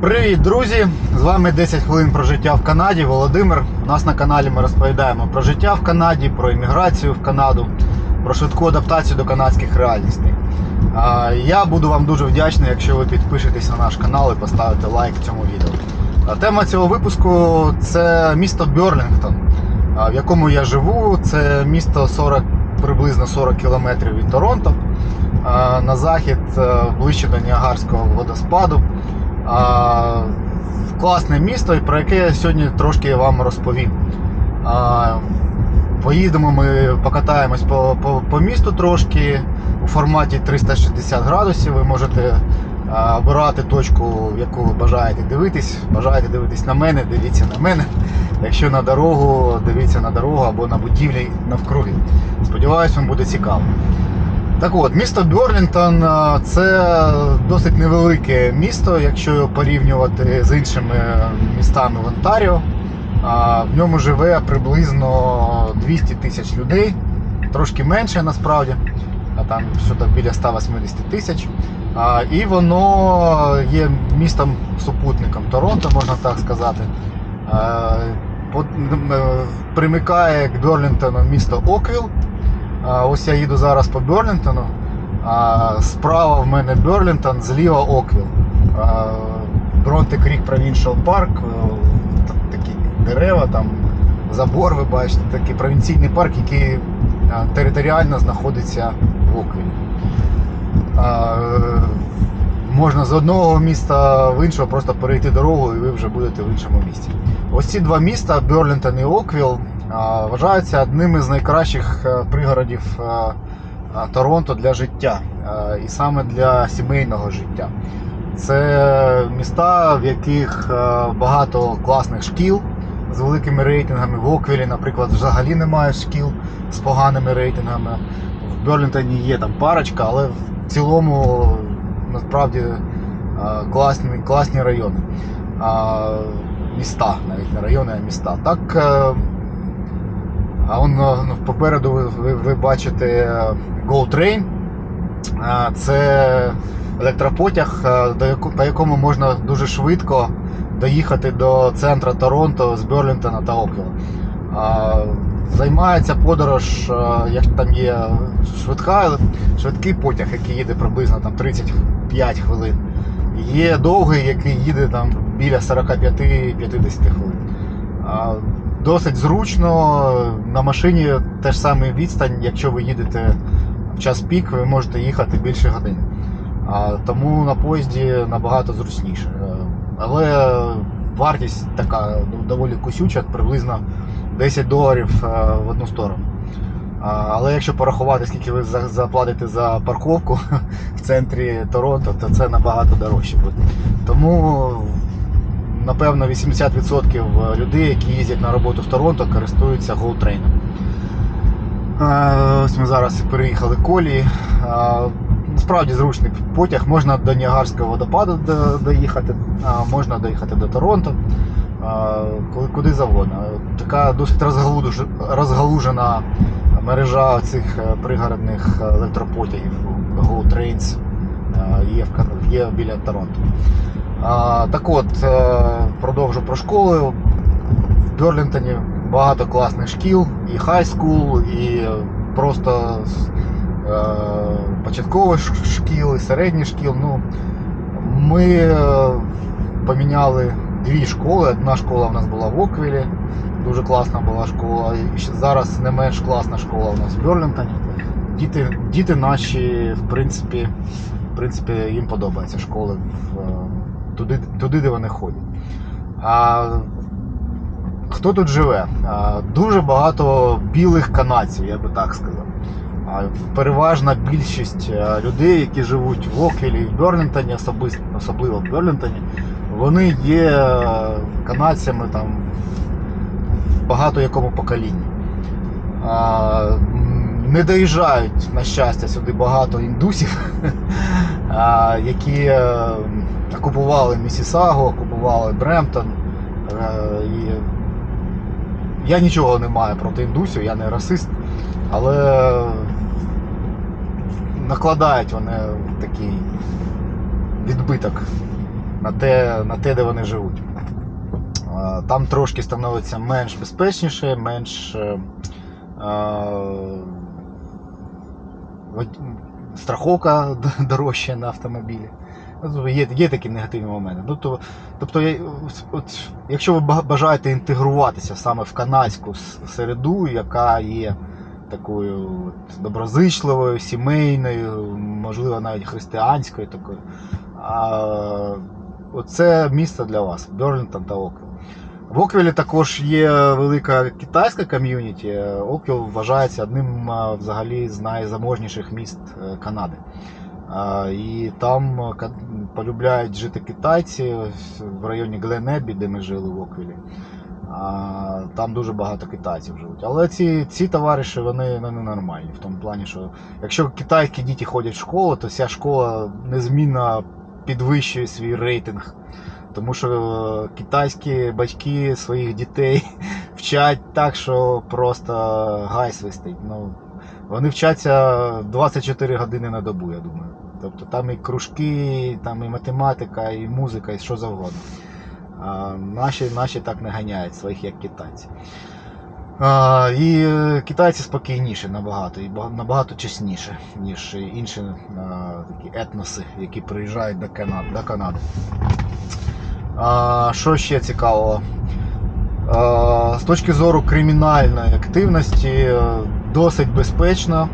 Привіт, друзі! З вами 10 хвилин про життя в Канаді. Володимир. У нас на каналі ми розповідаємо про життя в Канаді, про імміграцію в Канаду, про швидку адаптацію до канадських реальностей. Я буду вам дуже вдячний, якщо ви підпишетесь на наш канал і поставите лайк цьому відео. Тема цього випуску це місто Берлінгтон, в якому я живу. Це місто 40, приблизно 40 кілометрів від Торонто. На захід ближче до Ніагарського водоспаду. А, класне місто, про яке я сьогодні трошки вам розповім. А, поїдемо ми покатаємось по, по, по місту трошки у форматі 360 градусів. Ви можете а, обирати точку, яку ви бажаєте дивитись. Бажаєте дивитись на мене, дивіться на мене. Якщо на дорогу, дивіться на дорогу або на будівлі навкруги. Сподіваюсь, вам буде цікаво. Так от, місто Берлінгтон е, це досить невелике місто, якщо його порівнювати з іншими містами в Онтаріо. В ньому живе приблизно 200 тисяч людей, трошки менше насправді, а там щось біля 180 тисяч. І воно є містом супутником Торонто, можна так сказати. Е, Примикає к Берлінгтону місто Оквіл. Ось я їду зараз по Берлінгтону. А, Справа в мене Берлінгтон, зліва Оквіл. Бронте Крік Провіншал Парк. Такі дерева, там забор, ви бачите, такий провінційний парк, який а, територіально знаходиться в Оквілі. Е, Можна з одного міста в іншого просто перейти дорогу і ви вже будете в іншому місті. Ось ці два міста, Берлінтон і Оквіл, а, вважаються одним із найкращих е, пригородів е, е, Торонто для життя, і саме для сімейного життя. Це міста, в яких багато класних шкіл з великими рейтингами. В Оквілі, наприклад, взагалі немає шкіл з поганими рейтингами. В Берлінтоні є там парочка, але в цілому насправді класні, класні райони. Міста, навіть не райони, а міста. Так, а он е, ну, попереду ви, ви, ви бачите е, Go Train. Е, Це електропотяг, е, яку- по якому можна дуже швидко доїхати до центра Торонто з Берлінтона та Оквіла. Е, Займається подорож, е, як там є швидка, швидкий потяг, який їде приблизно там 35 хвилин. Є довгий, який їде там біля 45-50 хвилин. Досить зручно. На машині теж саме відстань, якщо ви їдете в час пік, ви можете їхати більше години. Тому на поїзді набагато зручніше. Е, Але вартість така ну, доволі кусюча, приблизно 10 доларів е, в одну сторону. Але якщо порахувати, скільки ви заплатите за парковку в центрі Торонто, то це набагато дорожче буде. Тому, напевно, 80% людей, які їздять на роботу в Торонто, користуються GoTrain. Е, Ось ми зараз переїхали колії. Е, Насправді зручний потяг, можна до Ніагарського водопаду доїхати, можна доїхати до Торонто, е, куди завгодно. Така досить розгалужена мережа цих е, пригородних електропотягів Go Trains е, є, є біля Торонто. Так от, е, продовжу про школи. В Берлінтоні багато класних шкіл, і хай скул, і просто е, початкових шкіл, і середніх шкіл. Ну, ми е, поміняли дві школи. Одна школа в нас була в Оквілі, дуже класна була школа. І зараз не менш класна школа у нас в Берлінтоні. Діти, діти наші, в принципі, в принципі, їм подобаються школи в, туди, туди, де вони ходять. А, хто тут живе? А, дуже багато білих канадців, я би так сказав. А, переважна більшість людей, які живуть в Оквілі і в Берлінтоні, особисто, особливо в Берлінтоні, вони є канадцями там багато якому поколінні. А, не доїжджають, на щастя, сюди багато індусів, які окупували Місісагу, окупували Бремптон. Е, І я нічого не маю проти індусів, я не расист, але накладають вони такий відбиток на те, на те, де вони живуть. Е, Там трошки становиться менш безпечніше, менш е, страховка дорожча на автомобілі. Ну, тобто Є, є такі негативні моменти. То, тобто, я- от, якщо ви бажаєте інтегруватися саме в канадську середу, яка є такою от, доброзичливою, сімейною, можливо, навіть християнською такою, а, оце місце для вас Берлінтон та Оквіл. В Оквілі також є велика китайська ком'юніті. Оквіл вважається одним взагалі з найзаможніших міст е, Канади. І там е, полюбляють жити китайці в районі Гленебі, де ми жили в Оквілі. Там дуже багато китайців живуть. Але ці, ці товариші вони ненормальні. В тому плані, що якщо китайські діти ходять в школу, то вся школа незмінно підвищує свій рейтинг. Тому що е, китайські батьки своїх дітей вчать так, що просто гай свистить. Ну, вони вчаться 24 години на добу, я думаю. Тобто там і кружки, там і математика, і музика, і що завгодно. А наші, наші так не ганяють своїх, як китайці. А, і е, китайці спокійніші набагато, і набагато чесніше, ніж інші а, такі етноси, які приїжджають до Канади. До Канади. А, що ще цікавого? З точки зору кримінальної активності е, досить безпечно.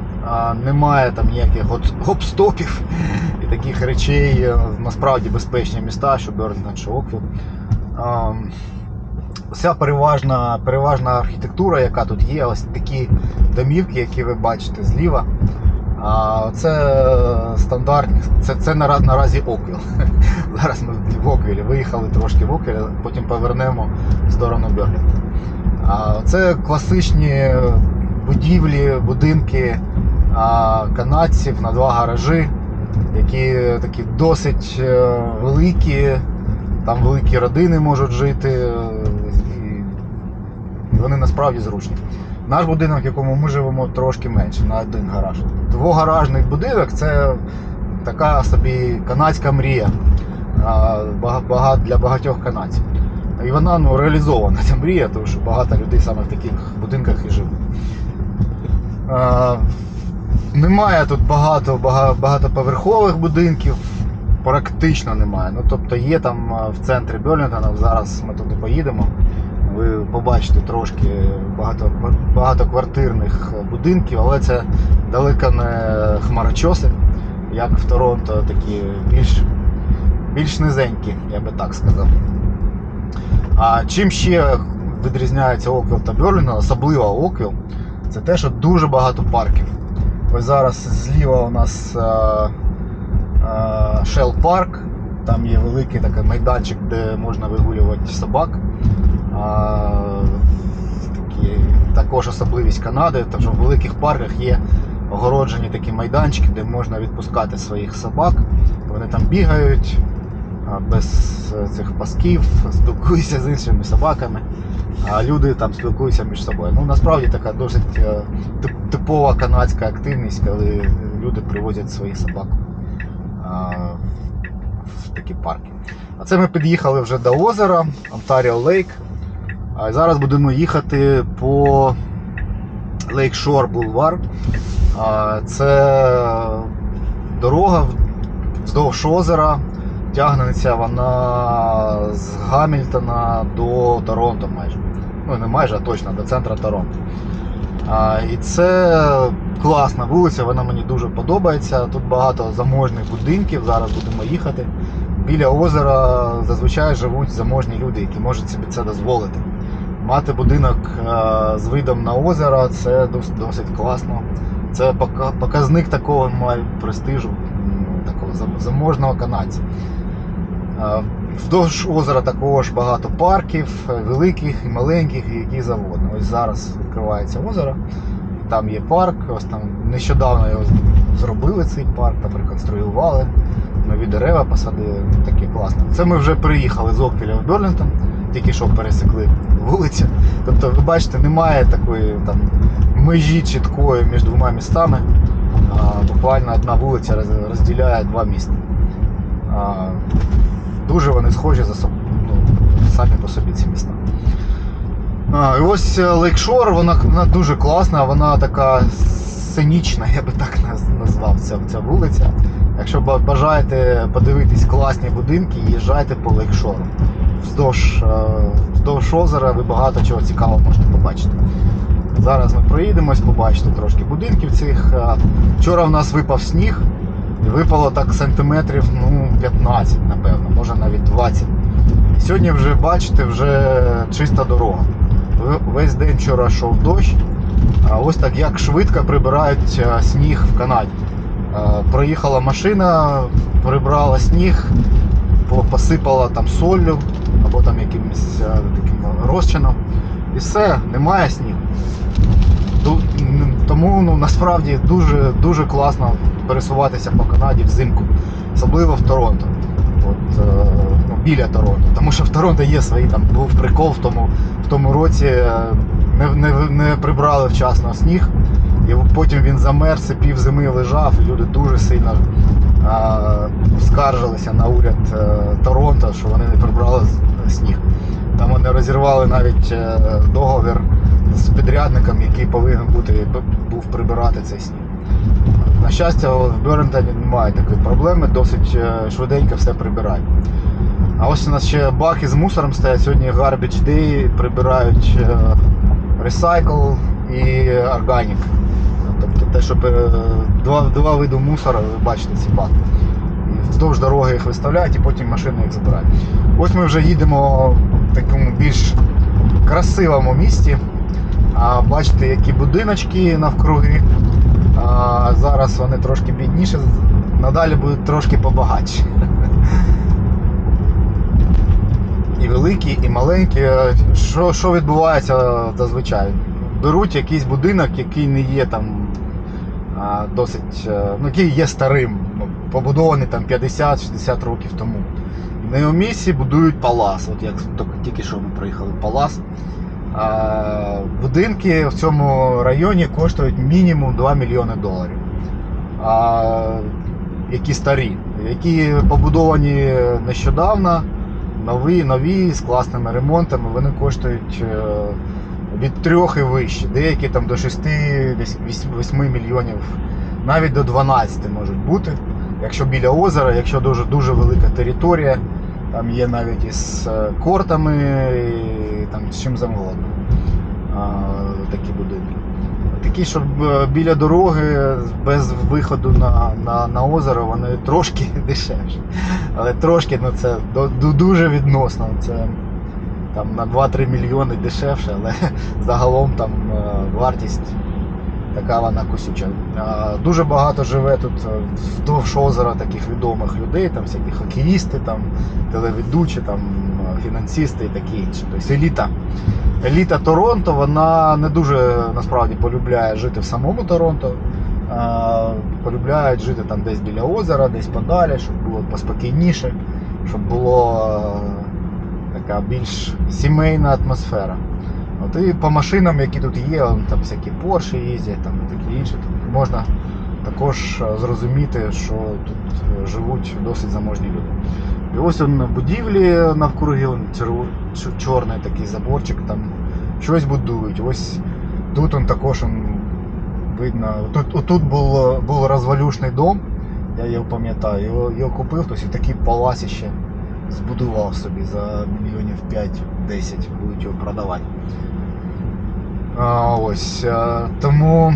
Немає там ніяких гоп- і таких речей. Е, Насправді безпечні міста, що Берлінгтон, що Оквіл. Вся переважна, переважна архітектура, яка тут є, ось такі домівки, які ви бачите зліва. Це стандартні, це, це нара- наразі Оквіл. Зараз ми в Оквілі виїхали трошки в Оквілі, потім повернемо в сторону Берлінтона. А це класичні будівлі, будинки канадців на два гаражі, які такі досить е, великі, там великі родини можуть жити, е, і вони насправді зручні. Наш будинок, в якому ми живемо, трошки менше, на один гараж. Двогаражний будинок це така собі канадська мрія для багатьох канадців. І вона ну, реалізована, ця мрія, тому що багато людей саме в таких будинках і живуть. Немає тут багато багатоповерхових будинків, практично немає. Ну, тобто є там в центрі Берлінгтона, зараз ми туди поїдемо. Ви побачите трошки багато, багатоквартирних будинків, але це далеко не хмарочоси, як в Торонто, такі більш, більш низенькі, я би так сказав. А чим ще відрізняється Оквіл та Берлінгтон, особливо Оквіл, це те, що дуже багато парків. Ось зараз зліва у нас Shell Парк, там є великий такий майданчик, де можна вигулювати собак. А, такі, також особливість Канади, тому що в великих парках є огороджені такі майданчики, де можна відпускати своїх собак. Вони там бігають а, без е, цих пасків, спілкуються з іншими собаками, а люди там спілкуються між собою. Ну, насправді така досить е, типова канадська активність, коли люди привозять своїх собак в такі парки. А це ми під'їхали вже до озера Онтаріо Лейк. А зараз будемо їхати по Лейкшор Бульвар. Це дорога вздовж озера. Тягнеться вона з Гамільтона до Торонто майже. Ну, не майже, а точно до центра Торонто. А, І це класна вулиця, вона мені дуже подобається. Тут багато заможних будинків, зараз будемо їхати. Біля озера зазвичай живуть заможні люди, які можуть собі це дозволити. Мати будинок е, з видом на озеро це дос- досить класно. Це показник такого престижу, такого заможного канадця. Вдовж озера також багато парків, е, великих і маленьких, і які завгодно. Ось зараз відкривається озеро, там є парк, ось там нещодавно його зробили цей парк, там реконструювали, нові дерева посадили. Таке класно. Це ми вже приїхали з Оквіля в Берлінтон, тільки що пересекли вулицю. Тобто, ви бачите, немає такої там межі чіткої між двома містами. А, буквально одна вулиця розділяє два міста. Дуже вони схожі за собою, ну, самі по собі ці міста. А, і ось Лейкшор, вона, вона дуже класна, вона така сценічна, я би так назвав ця, ця вулиця. Якщо бажаєте подивитись класні будинки, їжджайте по Лейкшору. Вздовж, е, вздовж озера ви багато чого цікавого можете побачити. Зараз ми проїдемось, побачите трошки будинків цих. Е, Вчора в нас випав сніг, і випало так сантиметрів ну, 15, напевно, може навіть 20. Сьогодні вже бачите, вже чиста дорога. Весь день вчора йшов дощ. А ось так як швидко прибирають е, сніг в Канаді. Е, Проїхала машина, прибрала сніг, посипала там соллю або там якимось е, таким розчином. І все, немає снігу. Тому ну, насправді дуже, дуже класно пересуватися по Канаді взимку, особливо в Торонто. От, е, ну, біля Торонто. Тому що в Торонто є свої там був прикол в тому, в тому році е, не, не, не прибрали вчасно сніг, і потім він замерз і пів зими лежав, і люди дуже сильно е, скаржилися на уряд е, Торонто, що вони не прибрали сніг. Там вони розірвали навіть договір з підрядником, який повинен бути був прибирати цей сніг. На щастя, в Бернтоні немає такої проблеми, досить е, швиденько все прибирають. А ось у нас ще баки з мусором стоять. Сьогодні Garbage Day прибирають е, Recycle і Organic. Тобто те, що два, два види мусора, ви бачите ці баки. Вздовж дороги їх виставляють і потім машини їх забирають. Ось ми вже їдемо в такому більш красивому місті. А, бачите, які будиночки навкруги. А, зараз вони трошки бідніші, надалі будуть трошки побагатші. І великі, і маленькі. Що, що відбувається зазвичай? Беруть якийсь будинок, який не є там досить, е, ну, який є старим, ну, побудований там 50-60 років тому. На його місці будують палас. От як тільки- що ми проїхали палас. А, будинки в цьому районі коштують мінімум 2 мільйони доларів. А, які старі, які побудовані нещодавно, нові, нові з класними ремонтами, вони коштують е, від 3 і вище. Деякі там до 6-8 мільйонів, навіть до 12 можуть бути. Якщо біля озера, якщо дуже дуже велика територія, там є навіть із е, кортами, там з чим завгодно. Такі будинки. Такі, щоб е, біля дороги, без виходу на, на, на озеро, вони трошки дешевші. Але трошки ну, це дуже відносно. Це там на 2-3 мільйони дешевше, але загалом там е, вартість така вона косюча. Дуже багато живе тут е, вздовж озера таких відомих людей, там всякі хокеїсти, там, телеведучі, там, фінансисти і такі інші. Тобто еліта. Еліта Торонто, вона не дуже насправді полюбляє жити в самому Торонто. Полюбляють жити там десь біля озера, десь подалі, щоб було поспокійніше, щоб було е, така більш сімейна атмосфера. От і по машинам, які тут є, там всякі Порші їздять, там і такі інші, то можна також е, зрозуміти, що тут е, живуть досить заможні люди. І ось он будівлі навкруги, он чорний такий заборчик, там щось будують. Ось тут он також он, видно. Тут, отут був, був розвалюшний дом, я його пам'ятаю, його, його купив, хтось і такий палац ще збудував собі за мільйонів 5-10 будуть його продавати. А, ось. е, Тому,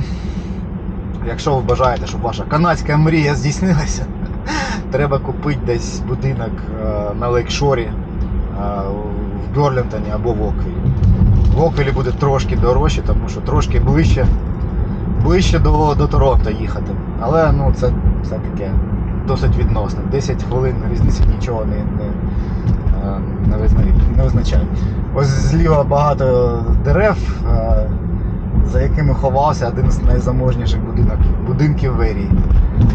якщо ви бажаєте, щоб ваша канадська мрія здійснилася, треба купити десь будинок е, на Лейкшорі е, в Берлінтоні або в Оквілі. В Оквілі буде трошки дорожче, тому що трошки ближче, ближче до, до Торонто їхати. Але ну, це, це таке досить відносно. 10 хвилин різниці нічого не, не, е, не, означає. Ось зліва багато дерев, за якими ховався один з найзаможніших будинок, будинків в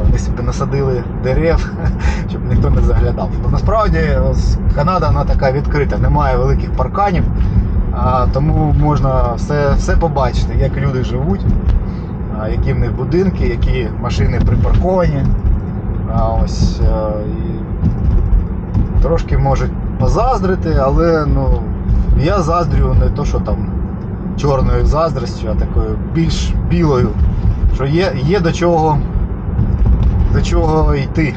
Вони собі насадили дерев, щоб ніхто не заглядав. Ну, насправді Канада вона така відкрита, немає великих парканів, а, тому можна все, все побачити, як люди живуть, а, які в них будинки, які машини припарковані. А, ось, е, і Трошки можуть позаздрити, але ну, я заздрю не то, що там чорною заздрістю, а такою більш білою. Що є, є до чого до чого йти.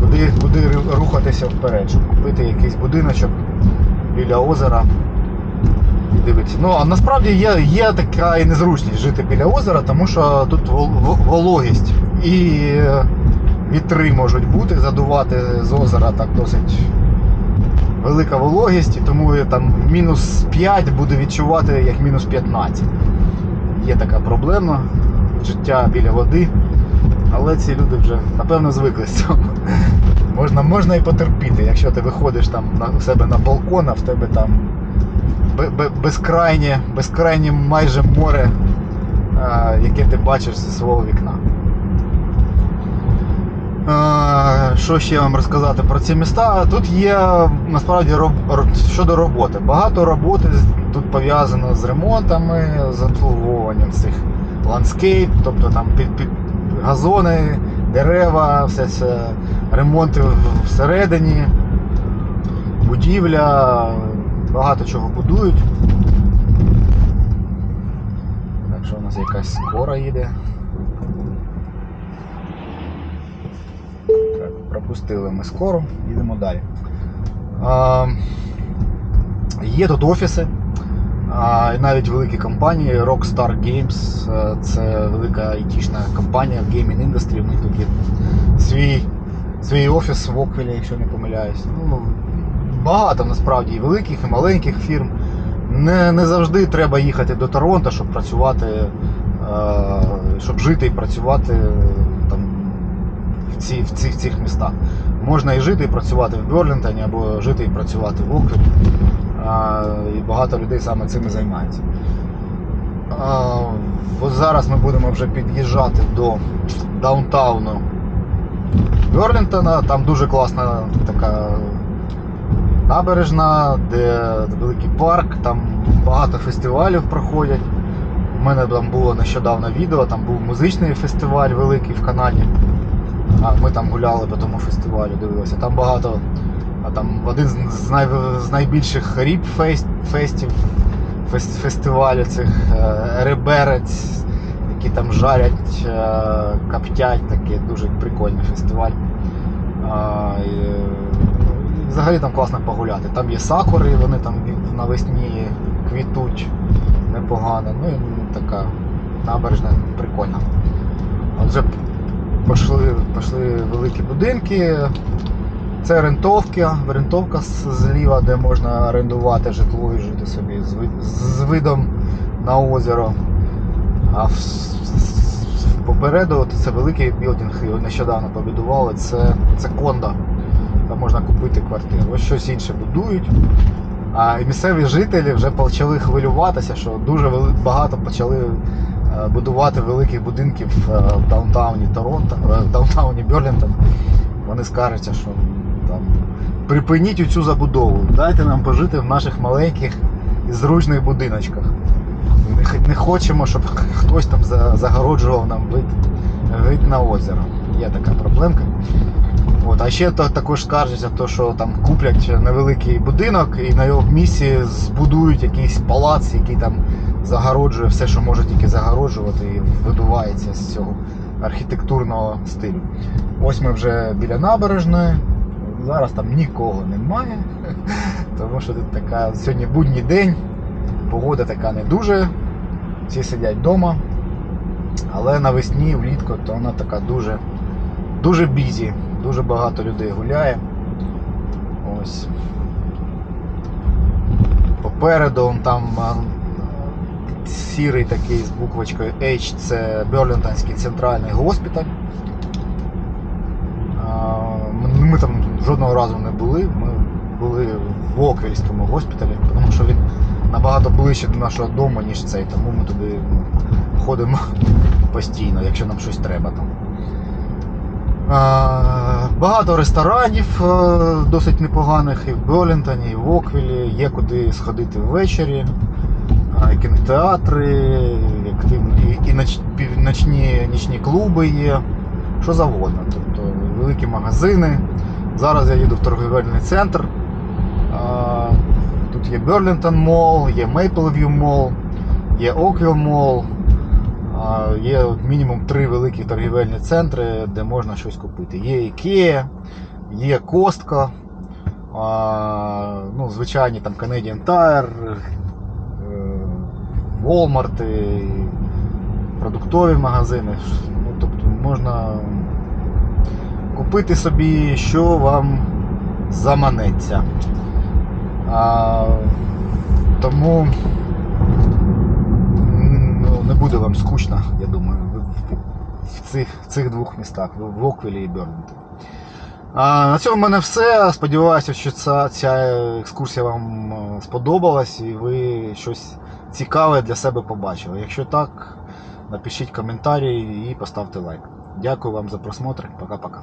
Куди, куди рухатися вперед, щоб купити якийсь будиночок біля озера і дивитися. Ну, а насправді є, є така і незручність жити біля озера, тому що тут вологість і вітри можуть бути, задувати з озера так досить велика вологість, і тому там мінус 5 буде відчувати як мінус 15. Є така проблема життя біля води. Але ці люди вже напевно звикли з цього. Можна, можна і потерпіти, якщо ти виходиш там на у себе на балкон, а в тебе там бе- бе- безкрайнє, безкрайнє майже море, а, яке ти бачиш зі свого вікна. А, Що ще вам розказати про ці міста? Тут є насправді роб- щодо роботи. Багато роботи тут пов'язано з ремонтами, з обслуговуванням цих ландскейп, тобто там під, під газони, дерева, все це ремонти всередині, будівля, багато чого будують. Так що у нас якась скора їде. Так, пропустили ми скору, їдемо далі. А, є тут офіси, а, навіть великі компанії. Rockstar Games е, це велика айтішна компанія в геймінг індустрі. У них тут є свій, свій офіс в Оквілі, якщо не помиляюсь. Ну, багато насправді і великих, і маленьких фірм. Не, не завжди треба їхати до Торонто, щоб працювати, е, щоб жити і працювати е, там, в, ці, в, цих, в цих містах. Можна і жити і працювати в Берлінтоні, або жити і працювати в Оквілі. І багато людей саме цим і займається. Ось зараз ми будемо вже під'їжджати до даунтауну Берлінтона. Там дуже класна така набережна, де великий парк, там багато фестивалів проходять. У мене там було нещодавно відео, там був музичний фестиваль великий в Канаді. Ми там гуляли по тому фестивалю, дивилися. Там багато, а там один з, най, з найбільших ріб фест, фест, фестивалів цих е, реберець, які там жарять, е, коптять, такий дуже прикольний фестиваль. А, і, взагалі там класно погуляти. Там є сакури, вони там навесні квітуть непогано. Ну і така набережна прикольна. Отже, пішли, пішли великі будинки. Це рентовки, рентовка зліва, де можна орендувати житло і жити собі з, видом на озеро. А попереду це великий білдинг, його нещодавно побудували, це, це кондо. Там можна купити квартиру. Ось щось інше будують. А місцеві жителі вже почали хвилюватися, що дуже багато почали е, будувати великих будинків е, в даунтауні Торонто, е, в даунтауні Берлінтон. Вони скаржаться, що припиніть цю забудову, дайте нам пожити в наших маленьких і зручних будиночках. Х- не хочемо, щоб хтось там загороджував нам вид, вид на озеро. Є така проблемка. От, а ще також скаржаться, то, що там куплять невеликий будинок і на його місці збудують якийсь палац, який там загороджує все, що може тільки загороджувати, і видувається з цього архітектурного стилю. Ось ми вже біля набережної. Зараз там нікого немає, тому що тут така сьогодні будній день, погода така не дуже, всі сидять вдома. Але навесні, влітку, то вона така дуже, дуже бізі, дуже багато людей гуляє. Ось. Попереду там сірий такий з буквочкою H, це Берлінтонський центральний госпіталь. Жодного разу не були. Ми були в Оквільському госпіталі, тому що він набагато ближче до нашого дому, ніж цей, тому ми туди ходимо постійно, якщо нам щось треба там. Багато ресторанів е, досить непоганих і в Берлінтоні, і в Оквілі. Є куди сходити ввечері. І кінотеатри, і, і, ночні, нічні клуби є, що завгодно. Тобто великі магазини, Зараз я їду в торговельний центр. Тут є Берлінтон Мол, є Mapleview Мол, є Мол. А, Є мінімум три великі торгівельні центри, де можна щось купити. Є IKEA, є Костка, ну, звичайні там Canadian Tire, е, Walmart, продуктові магазини. Ну, тобто можна купити собі, що вам заманеться. А, тому ну, не буде вам скучно, я думаю, в, цих, в цих двох містах, в Оквілі і Берлінтоні. А, на цьому в мене все. Сподіваюся, що ця, ця екскурсія вам е, сподобалась і ви щось цікаве для себе побачили. Якщо так, напишіть коментарі і поставте лайк. Дякую вам за просмотр. Пока-пока.